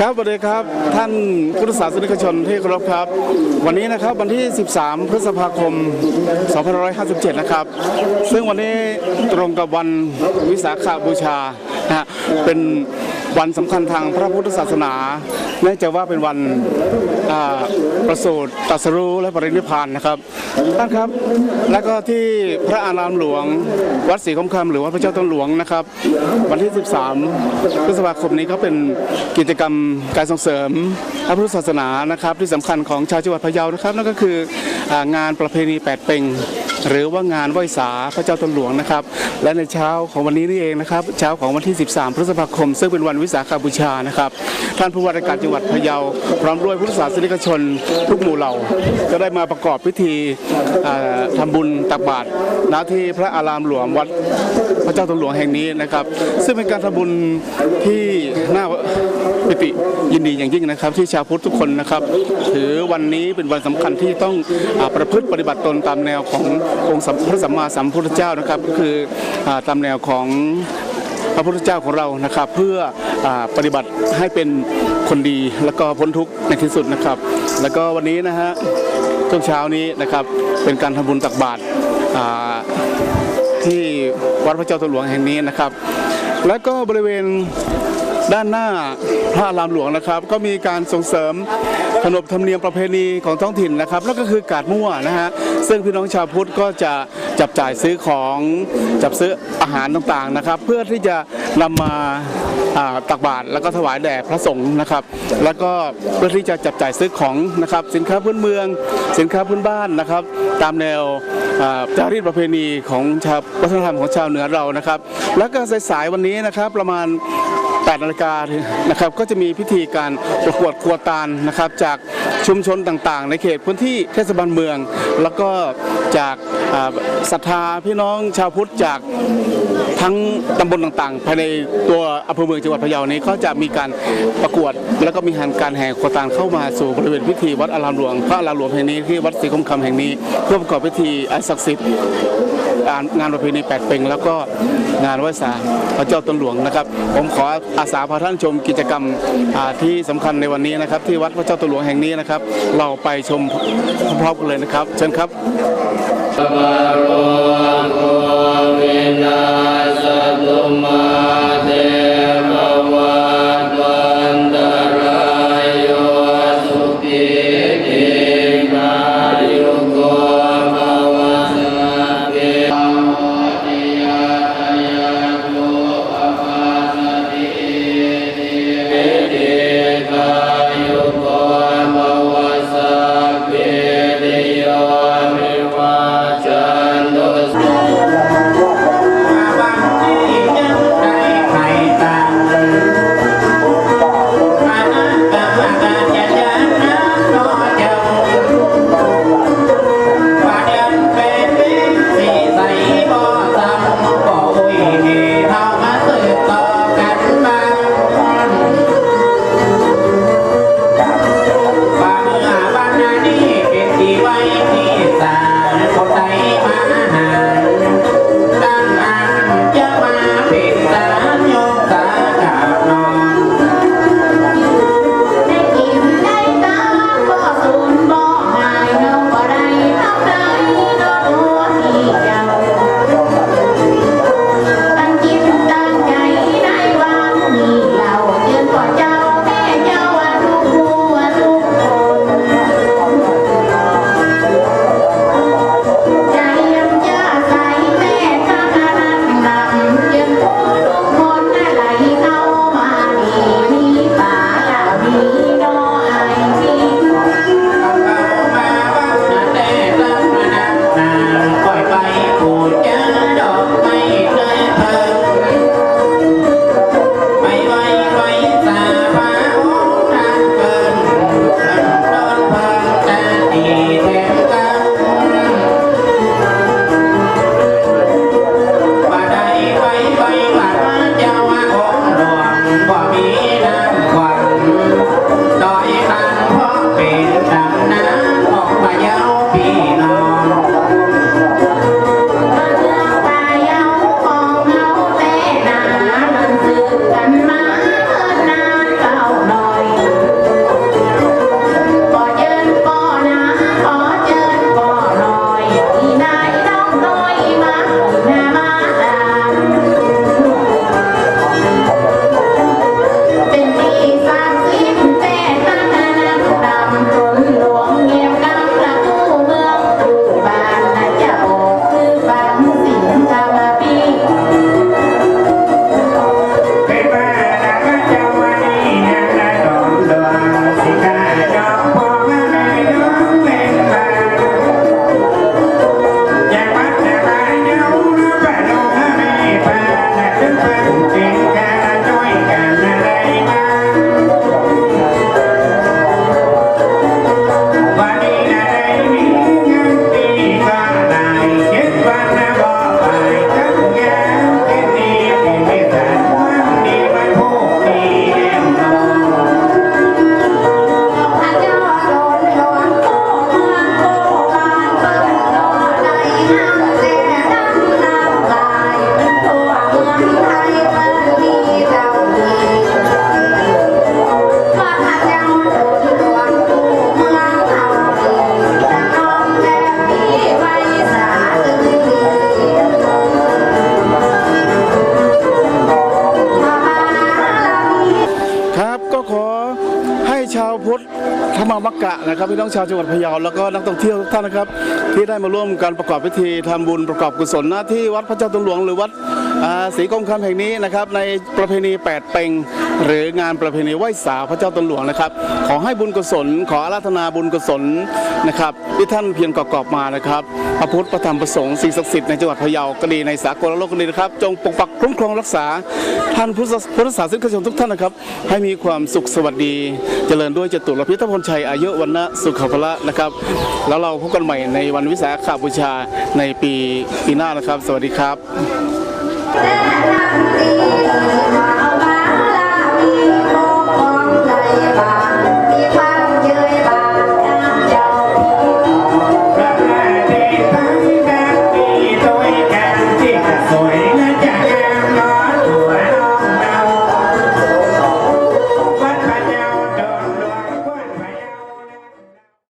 ครับสวัสดีครับท่านพุทธศาสนิกชนที่เคารพครับ วันนี้นะครับวันที่ 13 พฤษภาคม 2557 นะครับ ซึ่งวันนี้ตรงกับวันวิสาขบูชานะฮะเป็น วันสำคัญทางพระพุทธศาสนาเนื่องจากว่าเป็นวันประสูติตรัสรู้และปรินิพพานนะครับท่านครับ แล้วก็ที่พระอารามหลวงวัดศรีคมคำหรือวัดพระเจ้าตนหลวงนะครับ วันที่ 13 พฤษภาคมนี้ก็เป็นกิจกรรมการส่งเสริมพระพุทธศาสนานะครับ ที่สำคัญของชาวจังหวัดพะเยานะครับนั่นก็คืองานประเพณีแปดเป่ง หรือว่างานไหว้สาพระเจ้าตนหลวงนะครับ และในเช้าของวันนี้นี่เองนะครับ เช้าของวันที่ 13 พฤษภาคม ซึ่งเป็นวันวิสาขบูชานะครับ ท่านผู้ว่าราชการจังหวัดพะเยาพร้อมด้วยพุทธศาสนิกชนทุกหมู่เหล่าก็ได้มาประกอบพิธีอ่าทำบุญตักบาตรณที่พระอารามหลวงวัดพระเจ้าตนหลวงแห่งนี้นะครับ ซึ่งเป็นการทำบุญที่น่าปิติยินดีอย่างยิ่งนะครับ ที่ชาวพุทธทุกคนนะครับ ถือวันนี้เป็นวันสำคัญที่ต้องอประพฤติปฏิบัติตนตามแนวขององค์สัมพระสัมมาสัมพุทธเจ้านะครับก็คือตามแนวของพระพุทธเจ้าของเรานะครับ เพื่ออปฏิบัติให้เป็นคนดีแล้วก็พ้นทุกข์ในที่สุดนะครับ แล้วก็วันนี้นะฮะช่วงเช้านี้นะครับเป็นการทำบุญตักบาตรที่วัดพระเจ้าตนหลวงแห่งนี้นะครับ แล้วก็บริเวณ ด้านหน้าพระรามหลวงนะครับ ก็มีการส่งเสริมขนบธรรมเนียมประเพณีของท้องถิ่นนะครับแล้วก็คือกาดมั่วนะฮะซึ่งพี่น้องชาวพุทธก็จะจับจ่ายซื้อของจับซื้ออาหารต่างๆนะครับ เพื่อที่จะนำมาอ่าตักบาตรแล้วก็ถวายแด่พระสงฆ์นะครับ แล้วก็เพื่อที่จะจับจ่ายซื้อของนะครับ สินค้าพื้นเมือง สินค้าพื้นบ้านนะครับ ตามแนวจารีตประเพณีของชาววัฒนธรรมของชาวเหนือเรานะครับ แล้วก็สายๆวันนี้นะครับประมาณ 8นาฬิกานะครับก็จะมีพิธีการประกวดครัวตาลนะครับ จากชุมชนต่างๆ ในเขตพื้นที่เทศบาลเมือง แล้วก็จากศรัทธาพี่น้องชาวพุทธจากทั้งตำบลต่างๆ ภายในตัวอำเภอเมืองจังหวัดพะเยานี้ก็จะมีการประกวด แล้วก็มีการแห่ครัวตาลเข้ามาสู่บริเวณพิธีวัดอารามหลวงพระอารามหลวงแห่งนี้ที่วัดศรีคมคำแห่งนี้เพื่อประกอบพิธีอันศักดิ์สิทธิ์ งานงานประเพณีแปดเป่งแล้วก็งานไหว้สาพระเจ้าตนหลวงนะครับ ผมขออาสาพาท่านชมกิจกรรมที่สำคัญในวันนี้นะครับ ที่วัดพระเจ้าตนหลวงแห่งนี้นะครับ เราไปชมพร้อมๆกันเลยนะครับ เชิญครับใคร กะนะครับพี่น้องชาวจังหวัดพะเยาแล้วก็นักท่องเที่ยวทุกท่านนะครับ ที่ได้มาร่วมการประกอบพิธีทำบุญประกอบกุศลหน้าที่วัดพระเจ้าตนหลวงหรือวัดศรีกรมคำแห่งนี้นะครับในประเพณีแปดเป่งหรืองานประเพณีไหว้สาวพระเจ้าตนหลวงนะครับ ขอให้บุญกุศล ขออาราธนาบุญกุศลนะครับที่ท่านเพียรกอบมานะครับพระพุทธพระธรรมพระสงฆ์สิ่งศักดิ์สิทธิ์ในจังหวัดพะเยาก็ดีในสากลโลกก็ดีนะครับ จงปกปักคุ้มครองรักษาท่านพุทธพุทธศาสนิกชนทุกท่านนะครับ ให้มีความสุขสวัสดี เจริญด้วยจตุรพิทพลชัยอายุวันนะสุขภละนะครับ แล้วเราพบกันใหม่ในวันวิสาขบูชาในปีปีหน้านะครับ สวัสดีครับ